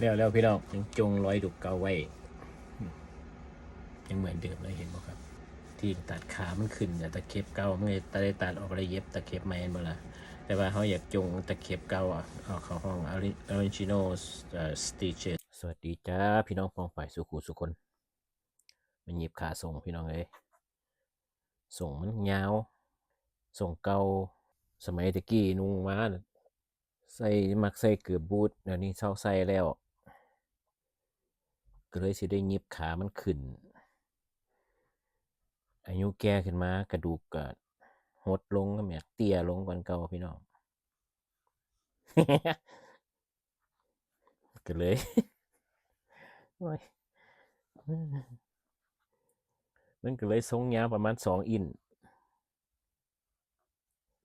แล้วแล้วพี่น้องยังจงร้อยดุกเกาไว้ ยังเหมือนเดิมเลยเห็นบ่ครับ ที่ตัดขามันขึ้นแต่ตะเข็บเก่ามันเลยตัดได้ตัดออกเลยเย็บตะเข็บใหม่เห็นบ่ละแต่ว่าเขาอยากจงตะเข็บเกาอะเอาเข้าห้องออริจินอลสติเชสวัสดีจ้าพี่น้องปองฝ่ายสุขุสุคนมันหยิบขาส่งพี่น้องเอ้ยส่งมันยาว ส่งเกาสมัยตะกี้นุ่งมาใส่มักใส่เกือบบูทเดี๋ยวนี้เศร้าใส่แล้ว ก็เลยสิได้ยิบขามันขึ้น อายุแก่ขึ้นมากระดูกก็หดลงก็แม่เตี้ยลงกว่าเก่าพี่น้องก็เลยโอ้ยมันก็เลยทรงยาวประมาณสองอิน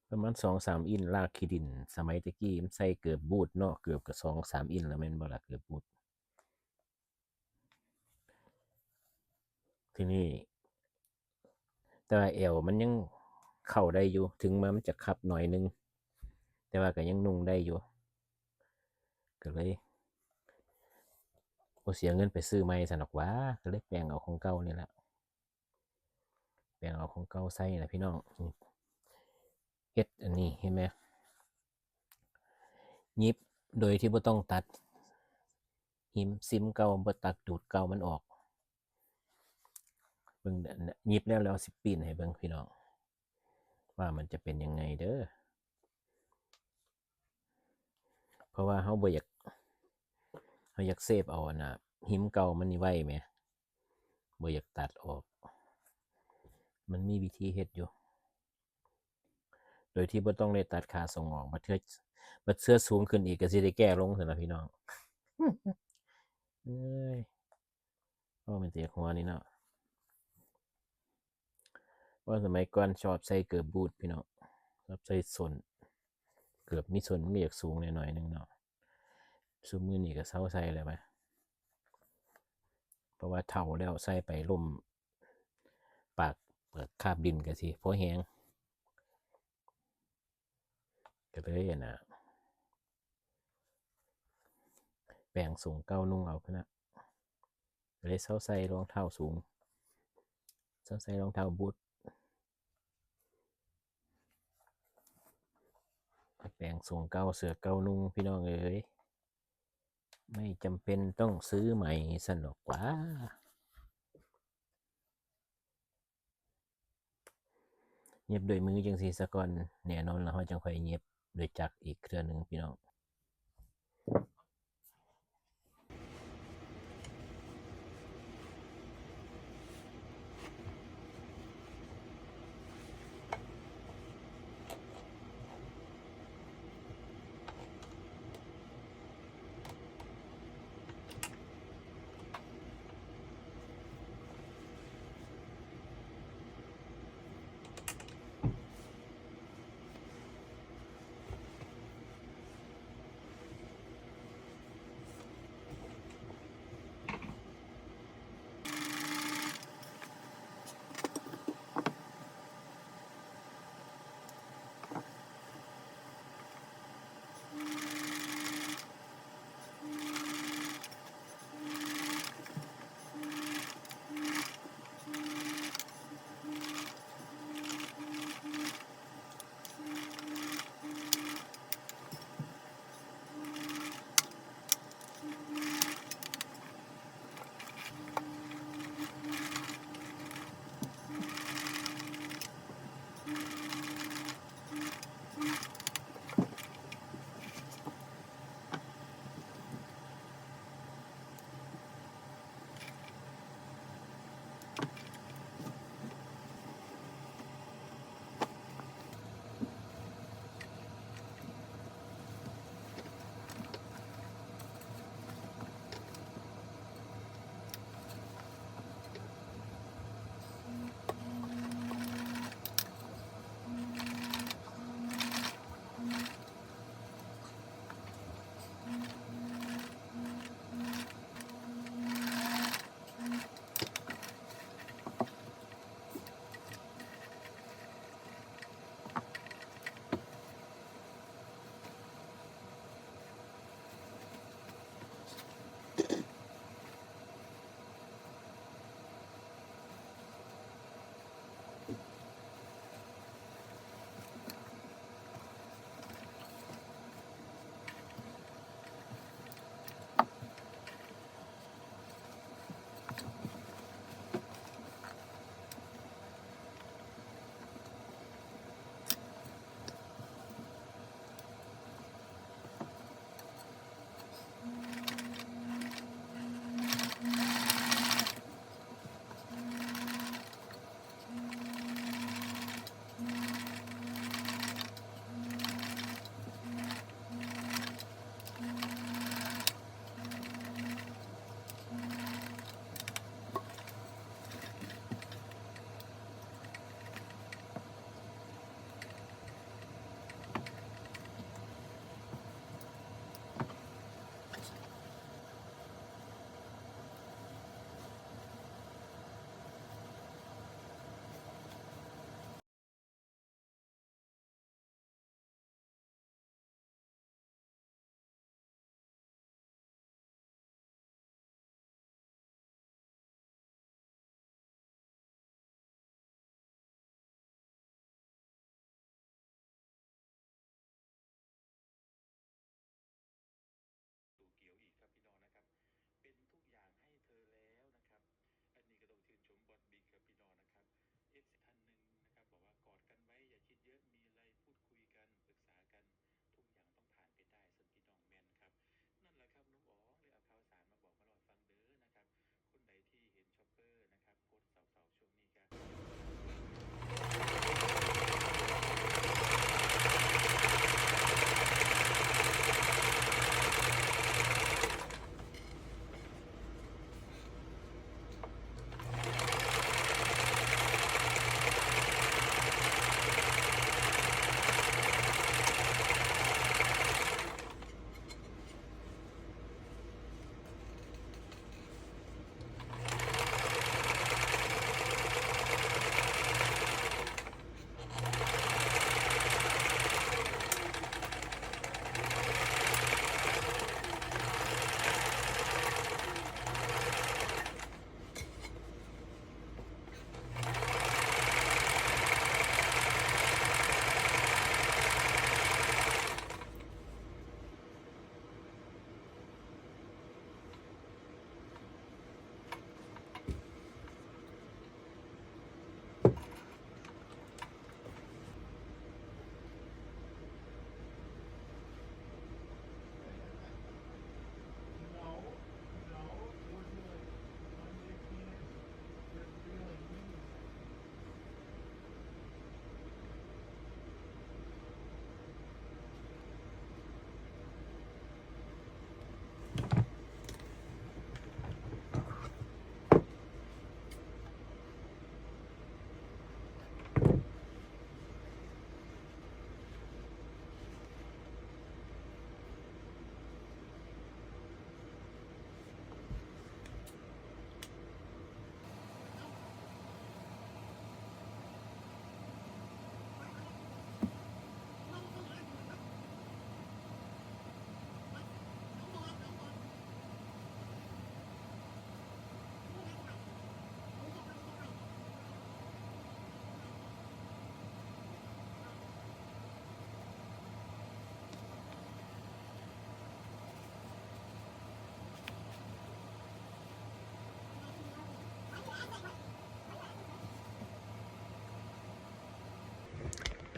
ประมาณสองสามอินลากขี้ดิน สมัยตะกี้มันใส่เกือบบูทเนาะเกือบกับสองสามอินแล้วแม่นบ่ละเกือบบูท ทีนี้แต่ว่าเอวมันยังเข้าได้อยู่ ถึงมามันจะขับหน่อยนึง แต่ว่าก็ยังนุ่งได้อยู่ ก็เลยบ่เสียเงินไปซื้อใหม่สนอกว่าก็เลยแปลงเอาของเก่านี่แหละแปลงเอาของเก่าใส่นะพี่น้องเฮ็ดอันนี้เห็นไหมยิบโดยที่บ่ต้องตัดหิมซิมเก่าบ่ตัดดูดเก่ามันออก เบิ่งอันน่ะยิบแล้วแล้วสิปีนให้เบิ่งพี่น้อง ว่ามันจะเป็นยังไงเด้อเพราะว่าเฮาบ่อยากเฮาอยากเซฟเอาอันน่ะหิมเก่ามันนี่ไว้แหมบ่อยากตัดออก มันมีวิธีเฮ็ดอยู่ โดยที่บ่ต้องได้ตัดขาส่งออกบัดเทื่อบัดเสื้อสูงขึ้นอีกก็สิได้แก้ลงซั่นะพี่น้องเอ้ยโอ้มันเตียหัวนี่เนาะ ว่าสมัยก่อนชอบใส่เกือบบูทพี่เน้องชอบใส่ส้นเกือบมีส่วนมันอยากสูงหน่อยหนึ่งเนาะซูมือนี่ก็เศร้าใส่เลยไหมเพราะว่าเท่าแล้วใส่ไปล่มปากเปิดคาบดินกันสิเพราะแหงก็เลยอะนะแบ่งสูงเก้านุ่งเอาพะนะเลยเศร้าใส่รองเท้าสูงเศร้าใส่รองเท้าบูท แปลงส่งเก่าเสือเก่านุ่งพี่น้องเอ๋ยไม่จำเป็นต้องซื้อใหม่สนุกกว่าเงียบโดยมือจังสีสะก่อนแน่นอนแล้วเขาจังค่อยเงียบโดยจักรอีกเครือหนึ่งพี่น้อง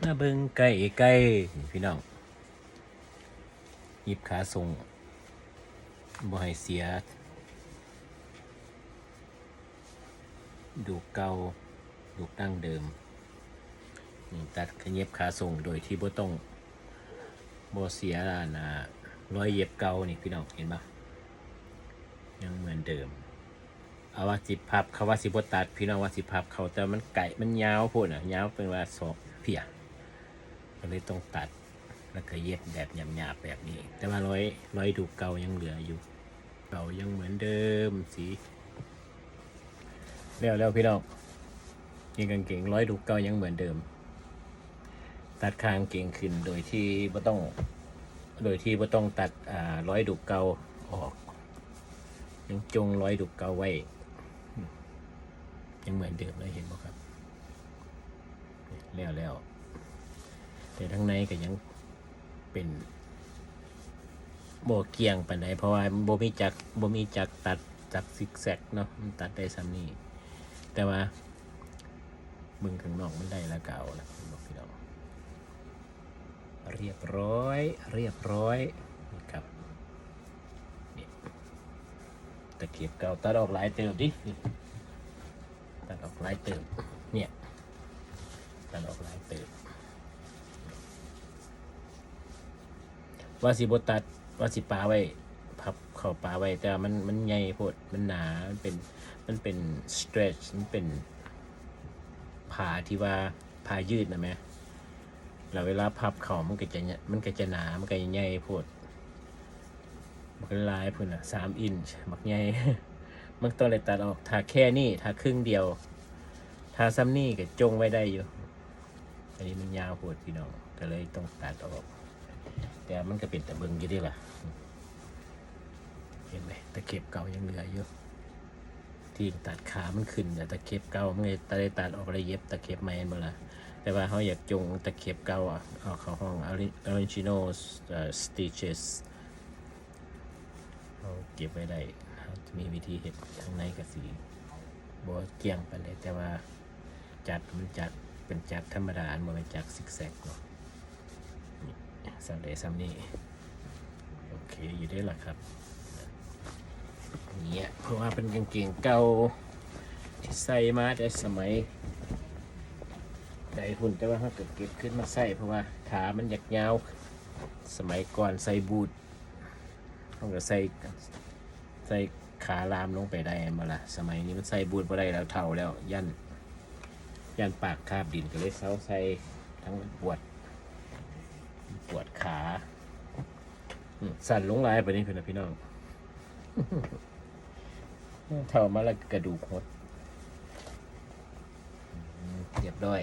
มาเบิ่งไก่ไก่พี่น้องหยิบขาส่งบ่ให้เสีย ดูเก่าดูดั้งเดิม ตัดขยบขาส่งโดยที่บ่ต้องบ่เสียอ่านะรอยเย็บเก่านี่พี่น้องเห็นปะยังเหมือนเดิมเอาว่าสิพับเขาว่าสิบตัด พี่น้องว่าสิพับเขาแต่มันไก่มันยาวพูดอะยาวเป็นว่าสองเพีย ก็เลยต้องตัด แล้วก็เย็บแบบหยาบๆแบบนี้ แต่ว่าร้อยร้อยดูเก่ายังเหลืออยู่ เก่ายังเหมือนเดิมสีเร็วเร็วพี่น้องยิงกางเกงร้อยดูเก่ายังเหมือนเดิม ตัดคางเกงขึ้นโดยที่ไม่ต้อง โดยที่ไม่ต้องตัดอ่าร้อยดูเก่าออก ยังจงร้อยดูเก่าไว้ ยังเหมือนเดิมเลยเห็นไหมครับแล้วแล้ว แต่ทั้างในก็ยังเป็นโบเกียงไปันเพราะว่าโบมีจักโบมีจักตัดจักซิกแซกเนาะมันตัดได้ซ้ำนี่แต่ว่ามึงข้างนอกมันได้ละเก่านะบอกพี่น้องเรียบร้อย เรียบร้อยนี่ครับนี่ตะเกียบเก่าตัดออกหลายเติมดิตัดออกลายเติมเนี่ยตัดออกลายเติม ว่าสิบตัดว่าสิปาไว้พับเข้าปาไว้ แต่มันมันใหญ่โพดมันหนามันเป็นมันเป็น stretch มันเป็นผ่าที่ว่าผ่ายืดนะแม่แล้วเวลาพับเข่ามันก็จะเนี่ยมันก็จะหนามันก็ใหญ่โพดมันก็ลายพุ่นอะสามอินช์มักใหญ่มันต้องเลยตัดออกถ้าแค่นี้ถ้าครึ่งเดียว ถ้าซ้ำนี่ก็จงไว้ได้อยู่ อันนี้มันยาวโหดพี่น้องก็เลยต้องตัดออก แต่มันก็เป็นแต่เบิงอยู่ดีล่ะ เห็นไหมตะเข็บเก่ายังเหลืออยู่ที่ตัดขามันขึ้นแต่ตะเข็บเก่ามันเลยตัดได้ตัดออกแล้วเย็บตะเข็บใหม่หมดละแต่ว่าเขาอยากจงตะเข็บเก่าอะเอาเข้าห้อง original stitches เราเก็บไว้ได้จะมีวิธีเห็ดทางในกับสีบัวเกี่ยงไปเลยแต่ว่าจัดมันจัดเป็นจัดธรรมดามันเป็นจัดซิกแซกเนาะ นี่สัมเดซัมนี่โอเคอยู่ได้หละครับเนี่ยเพราะว่าเป็นกางเกงเก่าที่ใส่มาแต่สมัยใดหุ่นแต่ว่าเขาเกิดเก็บขึ้นมาใส่เพราะว่าขามันอยากยาวสมัยก่อนใส่บูทต้องก็ใส่ใส่ขาลามลงไปได้มาละสมัยนี้มันใส่บูทบ่ได้แล้วเท่าแล้วยันยันปากคาบดินก็เลยเซาใส่ทั้งมันปวด ปวดขาสั่นลงลายไปนี่เพื่อนนะพี่น้องเท่ามาแล้วกระดูกหดเรียบร้อย